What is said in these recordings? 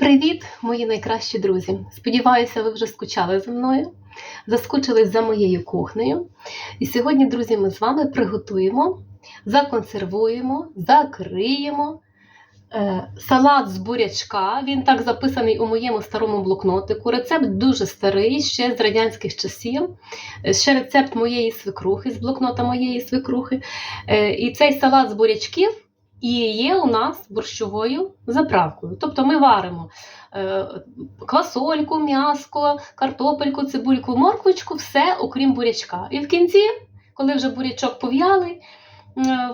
Привіт, мої найкращі друзі! Сподіваюся, ви вже скучали за мною, заскучились за моєю кухнею. І сьогодні, друзі, ми з вами приготуємо, законсервуємо, закриємо е, салат з бурячка. Він так записаний у моєму старому блокнотику. Рецепт дуже старий, ще з радянських часів. Е, Ще рецепт моєї свекрухи, з блокнота моєї свекрухи. Е, І цей салат з бурячків і є у нас борщовою заправкою. Тобто ми варимо е, квасольку, м'яско, картопельку, цибульку, морквочку, все окрім бурячка. І в кінці, коли вже бурячок пов'ялий е,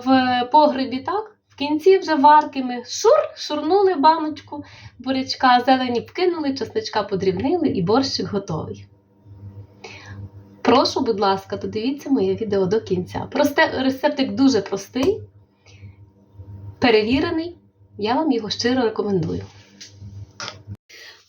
в погребі, так, в кінці вже варки ми шур, шурнули баночку бурячка, зелені вкинули, чесничка подрібнили і борщик готовий. Прошу, будь ласка, додивіться моє відео до кінця. Просте, рецептик дуже простий перевірений, я вам його щиро рекомендую.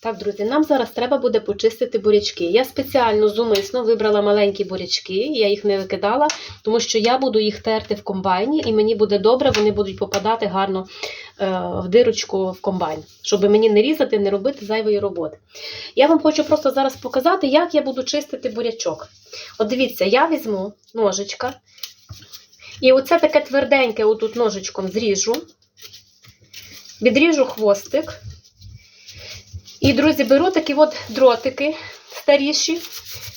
Так, друзі, нам зараз треба буде почистити бурячки. Я спеціально зумисно вибрала маленькі бурячки, я їх не викидала, тому що я буду їх терти в комбайні, і мені буде добре, вони будуть попадати гарно е, в дирочку в комбайн, щоб мені не різати, не робити зайвої роботи. Я вам хочу просто зараз показати, як я буду чистити бурячок. От дивіться, я візьму ножичка, і оце таке тверденьке, отут ножичком зріжу, відріжу хвостик. І, друзі, беру такі от дротики старіші.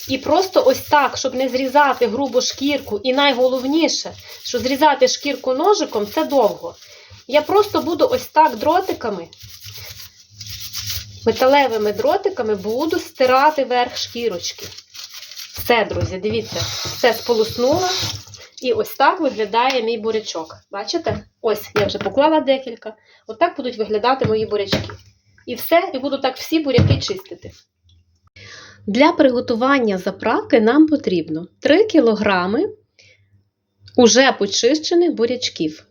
І просто ось так, щоб не зрізати грубу шкірку. І найголовніше, що зрізати шкірку ножиком це довго. Я просто буду ось так дротиками, металевими дротиками буду стирати верх шкірочки. Все, друзі, дивіться, все сполоснула. І ось так виглядає мій бурячок. Бачите? Ось я вже поклала декілька. Отак будуть виглядати мої бурячки. І все, і буду так всі буряки чистити. Для приготування заправки нам потрібно 3 кг уже почищених бурячків,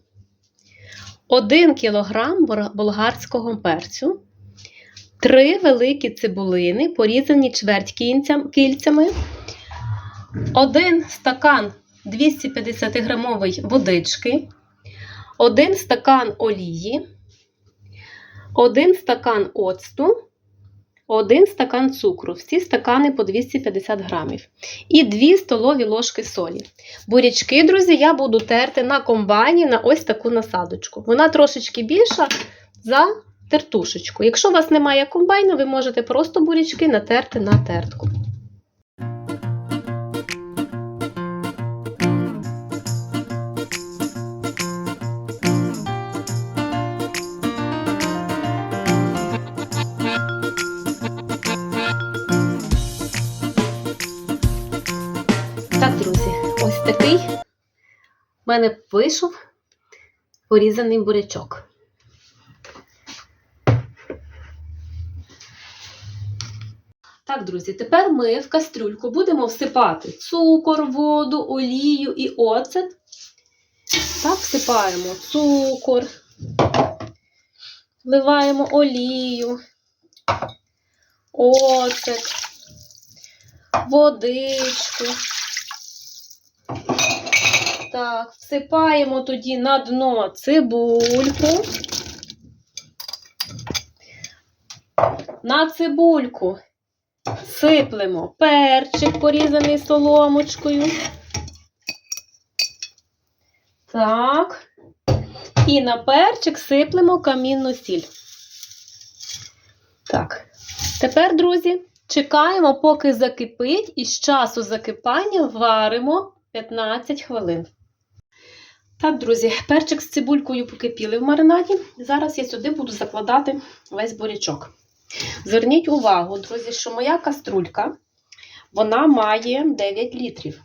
1 кг болгарського перцю, 3 великі цибулини, порізані чверть кільцями, 1 стакан 250 грамової водички, 1 стакан олії, 1 стакан оцту, 1 стакан цукру. Всі стакани по 250 грамів. І 2 столові ложки солі. Бурячки, друзі, я буду терти на комбайні на ось таку насадочку. Вона трошечки більша за тертушечку. Якщо у вас немає комбайну, ви можете просто бурячки натерти на тертку. Такий в мене вийшов порізаний бурячок. Так, друзі, тепер ми в кастрюльку будемо всипати цукор, воду, олію і оцет. Так, всипаємо цукор, вливаємо олію, оцет, водичку. Так, всипаємо тоді на дно цибульку. На цибульку сиплемо перчик, порізаний соломочкою. Так. І на перчик сиплемо камінну сіль. Так. Тепер, друзі, чекаємо, поки закипить, і з часу закипання варимо 15 хвилин. Так, друзі, перчик з цибулькою покипіли в маринаді. Зараз я сюди буду закладати весь бурячок. Зверніть увагу, друзі, що моя каструлька вона має 9 літрів.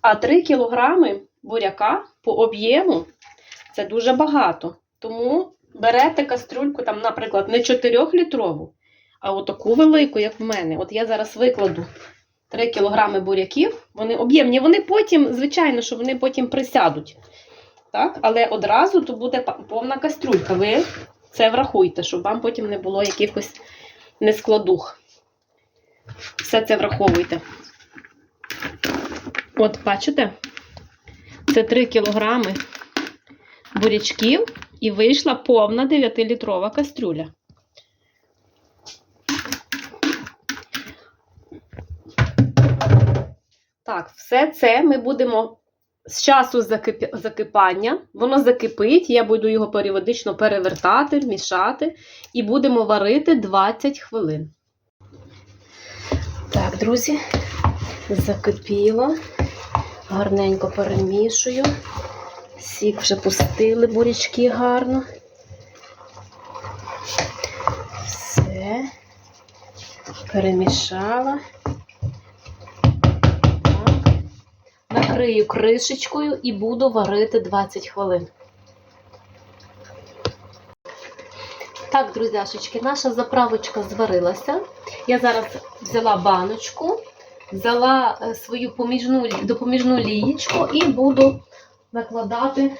А 3 кілограми буряка по об'єму це дуже багато. Тому берете каструльку, там, наприклад, не 4-літрову, а отаку велику, як в мене. От я зараз викладу 3 кілограми буряків, вони об'ємні, вони потім, звичайно, що вони потім присядуть. Так? Але одразу то буде повна каструлька. Ви це врахуйте, щоб вам потім не було якихось нескладух. Все це враховуйте. От, бачите? Це 3 кілограми бурячків і вийшла повна 9-літрова кастрюля. Так, все це ми будемо з часу закип- закипання, воно закипить, я буду його періодично перевертати, мішати і будемо варити 20 хвилин. Так, друзі, закипіло. Гарненько перемішую. Сік вже пустили бурячки гарно. Все. Перемішала. Накрию кришечкою і буду варити 20 хвилин. Так, друзяшечки, наша заправочка зварилася. Я зараз взяла баночку, взяла е, свою поміжну, допоміжну лієчку і буду накладати.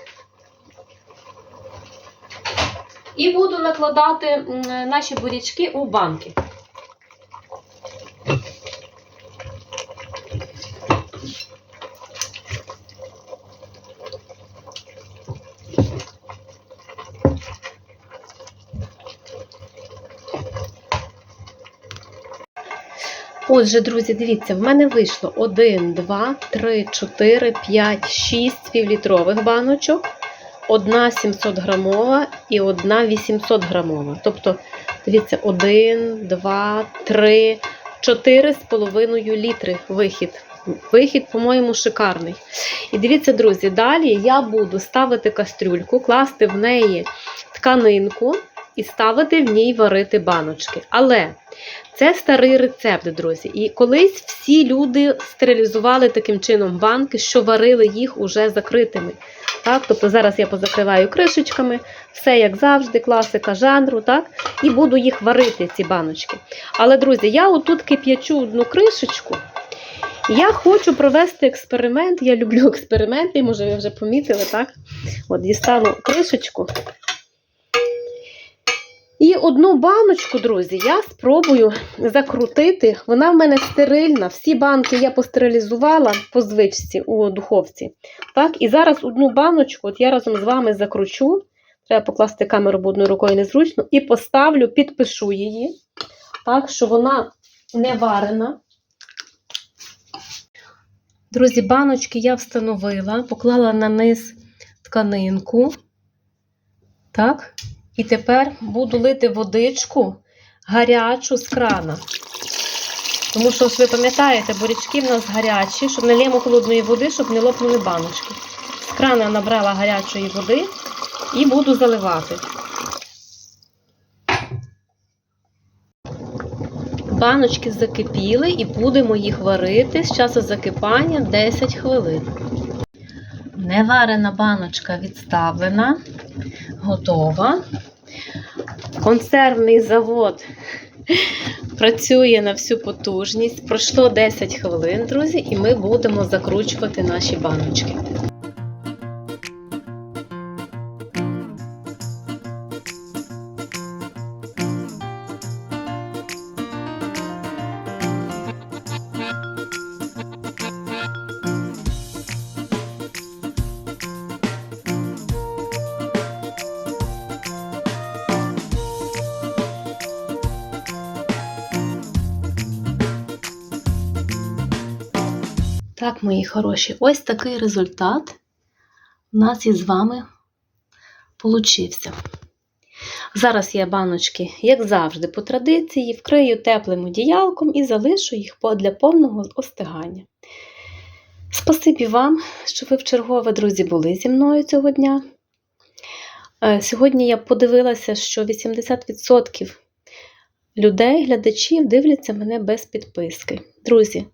І буду накладати наші бурячки у банки. Отже, друзі, дивіться, в мене вийшло 1, 2, 3, 4, 5, 6 півлітрових баночок, одна 700 грамова і одна 800 грамова. Тобто, дивіться, 1, 2, 3, 4,5 літри вихід. Вихід, по-моєму, шикарний. І дивіться, друзі, далі я буду ставити кастрюльку, класти в неї тканинку і ставити в ній варити баночки. Але це старий рецепт, друзі. І колись всі люди стерилізували таким чином банки, що варили їх уже закритими. Так? Тобто зараз я позакриваю кришечками, все як завжди, класика жанру, так? і буду їх варити, ці баночки. Але, друзі, я отут кип'ячу одну кришечку. Я хочу провести експеримент. Я люблю експерименти, може, ви вже помітили, так? От дістану кришечку. І одну баночку, друзі, я спробую закрутити. Вона в мене стерильна. Всі банки я постерилізувала по звичці у духовці. Так, і зараз одну баночку, от я разом з вами закручу. Треба покласти камеру, бо одною рукою незручно, і поставлю, підпишу її. Так, що вона не варена. Друзі, баночки я встановила, поклала на низ тканинку. Так. І тепер буду лити водичку гарячу з крана. Тому що, ж ви пам'ятаєте, бурячки в нас гарячі, щоб не лємо холодної води, щоб не лопнули баночки. З крана набрала гарячої води і буду заливати. Баночки закипіли і будемо їх варити з часу закипання 10 хвилин. Неварена баночка відставлена, готова. Консервний завод працює на всю потужність. Пройшло 10 хвилин, друзі, і ми будемо закручувати наші баночки. Так, мої хороші, ось такий результат у нас із вами получився. Зараз я баночки, як завжди, по традиції, вкрию теплим одіялком і залишу їх для повного остигання. Спасибі вам, що ви в чергове, друзі, були зі мною цього дня. Е, Сьогодні я подивилася, що 80% людей, глядачів дивляться мене без підписки. Друзі,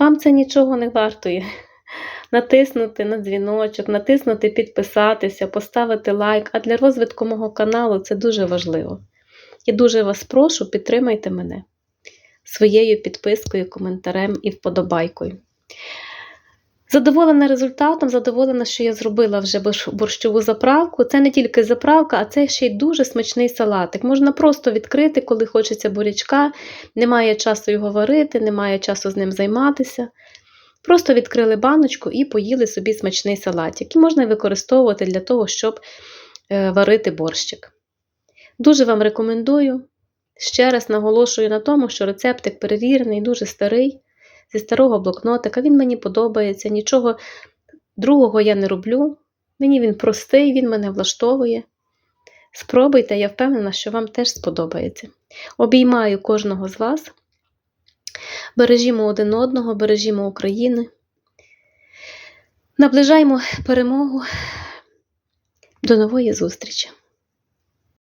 вам це нічого не вартує. Натиснути на дзвіночок, натиснути підписатися, поставити лайк. А для розвитку мого каналу це дуже важливо. І дуже вас прошу, підтримайте мене своєю підпискою, коментарем і вподобайкою. Задоволена результатом, задоволена, що я зробила вже борщову заправку. Це не тільки заправка, а це ще й дуже смачний салатик. Можна просто відкрити, коли хочеться бурячка, немає часу його варити, немає часу з ним займатися. Просто відкрили баночку і поїли собі смачний салатик. І можна використовувати для того, щоб е, варити борщик. Дуже вам рекомендую. Ще раз наголошую на тому, що рецептик перевірений, дуже старий. Зі старого блокнотика. Він мені подобається, нічого другого я не роблю. Мені він простий, він мене влаштовує. Спробуйте, я впевнена, що вам теж сподобається. Обіймаю кожного з вас. Бережімо один одного, бережімо України. Наближаємо перемогу. До нової зустрічі!